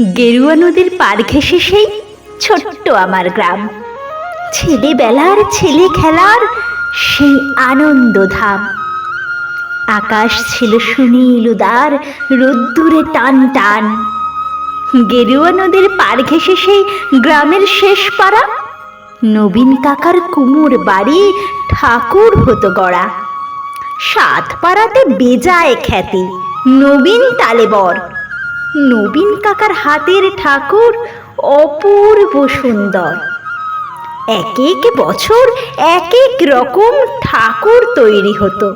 গেরুয়া নদীর পার ঘেসে সেই ছোট্ট আমার গ্রাম। ছেলেবেলার ছেলে খেলার সেই আনন্দধাম আকাশ ছিল সুনীল উদার, রোদ্দুরে টান টান। গেরুয়া নদীর পার ঘেসে সেই গ্রামের শেষ পাড়া, নবীন কাকার কুমোর বাড়ি ঠাকুর হতো গড়া। সাত পাড়াতে বেজায় খ্যাতি, নবীন তালেবর। নবীন কাকার হাতের ঠাকুর অপূর্ব সুন্দর। এক এক বছর এক এক রকম ঠাকুর তৈরি হতো।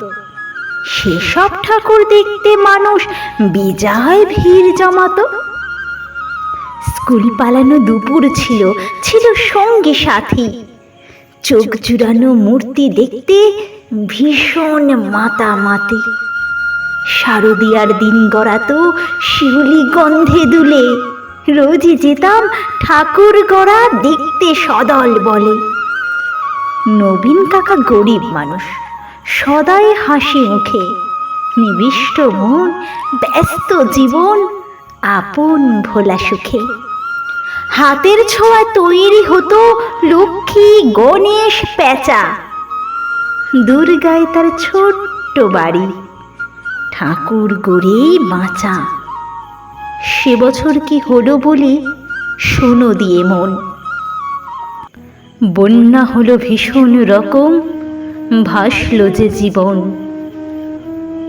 সেসব ঠাকুর দেখতে মানুষ বেজায় ভিড় জমাত। স্কুল পালানো দুপুর ছিল ছিল সঙ্গে সাথী। চোখ জুড়ানো মূর্তি দেখতে ভীষণ মাতামাতি। শারদিয়ার দিন গড়াতো শিউলি গন্ধে দুলে। রোজই যেতাম ঠাকুর গড়া দেখতে সদল বলে। নবীন কাকা গরিব মানুষ, সদাই হাসি মুখে। নিবিষ্ট মন, ব্যস্ত জীবন, আপন ভোলা সুখে। হাতের ছোঁয়া তৈরি হতো লক্ষ্মী গণেশ পেঁচা। দুর্গায় তার ছোট্ট বাড়ি। ঠাকুর গড়েই বাঁচা। সে বছর কি হলো বলে শোনো দিয়ে মন। বন্যা হলো ভীষণ রকম, ভাসল যে জীবন।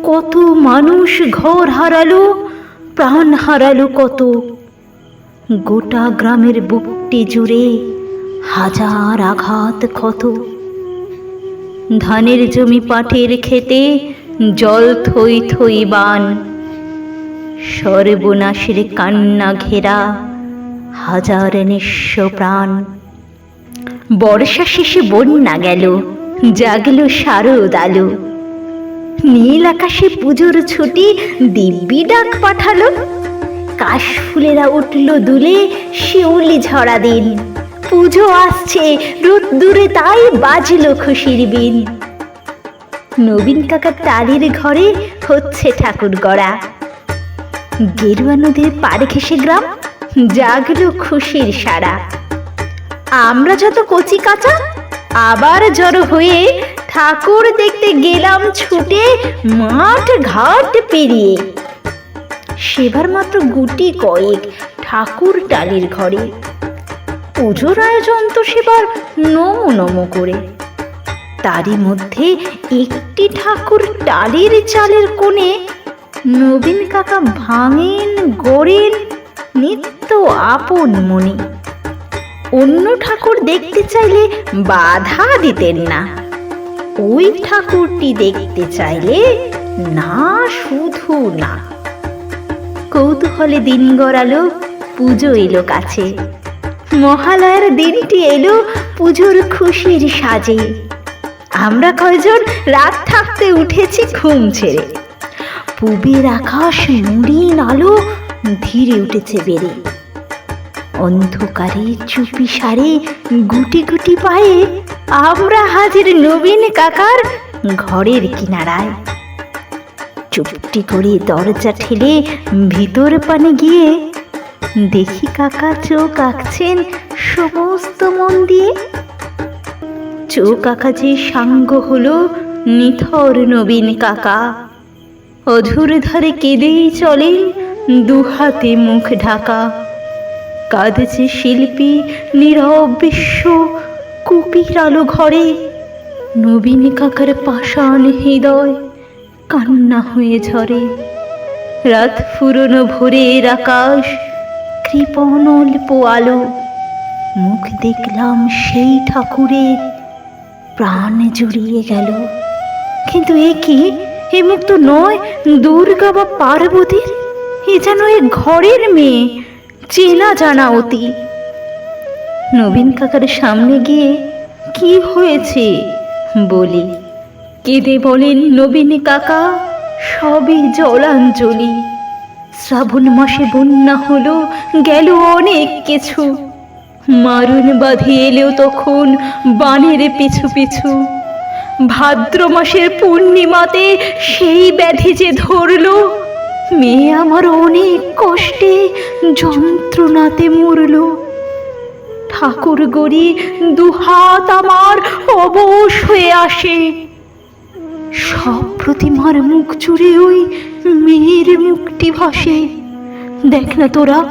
কত মানুষ ঘর হারালো, প্রাণ হারালো কত। গোটা গ্রামের বুকটি জুড়ে হাজার আঘাত ক্ষত। ধানের জমি পাটের খেতে জল থই থই বান। সর্বনাশের কান্না ঘেরা হাজার নিঃস্ব প্রাণ। বর্ষা শেষে বন্যা গেল, জাগলো শারদ আলো নীল আকাশে পুজোর ছুটি দিব্যি ডাক পাঠালো। কাশ ফুলেরা উঠল দুলে, শিউলি ঝরা দিন। পুজো আসছে, রোদ্দুরে তাই বাজলো খুশির বিন। নবীন কাকার টালির ঘরে হচ্ছে ঠাকুর গড়া। গেরুয়া নদীর পাড় ঘেসে গ্রাম, জাগলো খুশির সারা। আমরা যত কচি কাঁচা, আবার জড়ো হয়ে ঠাকুর দেখতে গেলাম ছুটে মাঠ ঘাট পেরিয়ে। সেবার মাত্র গুটি কয়েক ঠাকুর টালির ঘরে। পুজোর আয়োজন তো সেবার নমো নমো করে। তারই মধ্যে একটি ঠাকুর টালির চালের কোণে নবীন কাকা ভাঙেন, গড়েন নিত্য আপন মনে। অন্য ঠাকুর দেখতে চাইলে বাধা দিতেন না। ওই ঠাকুরটি দেখতে চাইলে না, শুধু না। কৌতূহলে দিন গড়ালো পুজো এলো কাছে। মহালয়ার দিনটি এলো পুজোর খুশির সাজে। আমরা কয়জন রাত থাকতে উঠেছি ঘুম ছেড়ে। পুবের আকাশ মলিন আলো, ধীরে উঠেছে বেড়ে। অন্ধকারে চুপি সারে, গুটি গুটি পায়ে আমরা হাজির নবীন কাকার ঘরের কিনারায়। চুপটি করে দরজা ঠেলে ভিতর পানে গিয়ে দেখি কাকা চোখ আঁকছেন সমস্ত মন দিয়ে। চোখ যে সাঙ্গ হলো নিথর নবীন কাকা। অধুর ধারে কেঁদেই চলেন দুহাতে মুখ ঢাকা। কাঁদছে শিল্পী নীরব বিশ্ব কুপির আলো ঘরে। নবীন কাকার পাষাণ হৃদয় কান্না হয়ে ঝরে। রাত ফুরনো ভোরের আকাশ কৃপণ অল্প আলো মুখ দেখলাম সেই ঠাকুরের প্রাণ জুড়িয়ে গেল। কিন্তু এ কি? এ মুখ তো নয়, দুর্গা বা পার্বতীর? এ যেন এ ঘরের মেয়ে, চেনা জানা অতি। নবীন কাকার সামনে গিয়ে, কি হয়েছে? বলি। কেঁদে বলেন, নবীন কাকা, সবই জলাঞ্জলি। শ্রাবণ মাসে বন্যা হলো, গেল অনেক কিছু। মারুন বাঁধে এলেও তখন বানের পিছু পিছু। ভাদ্র মাসের পূর্ণিমাতে সেই ব্যাধি যে ধরলো মেয়ে আমার অনেক কষ্টে যন্ত্রণাতে মরল। ঠাকুর গড়ি দুহাত আমার অবশ হয়ে আসে। সব প্রতিমার মুখ জুড়ে ওই মেয়ের মুখটি ভাসে। দেখ না তোরা,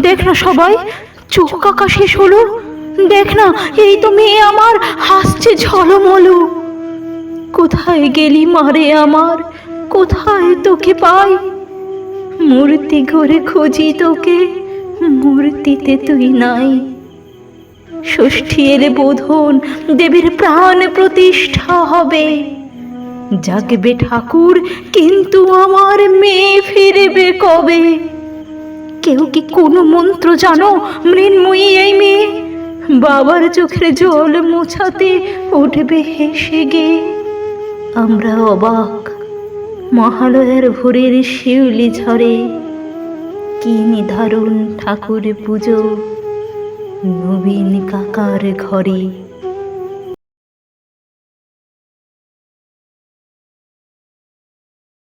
দেখ না সবাই চোখ কাকা শেষ হলো দেখ না, এই তো মেয়ে আমার, হাসছে ঝলমলো। কোথায় গেলি মারে আমার? কোথায় তোকে পাই? মূর্তি ঘরে খুঁজি তোকে, মূর্তিতে তুই নাই। ষষ্ঠী এলে বোধন দেবীর প্রাণ প্রতিষ্ঠা হবে। জাগবে ঠাকুর, কিন্তু আমার মেয়ে ফিরবে কবে? কেউ কি কোনো মন্ত্র জানো? মৃন্ময়ী এই মেয়ে। বাবার চোখের জল মোছাতে উঠবে হেসে গে। আমরা অবাক। মহালয়ার ভোরের শিউলি ঝরে। কি নিধারুণ ঠাকুর পুজো। নবীন কাকার ঘরে।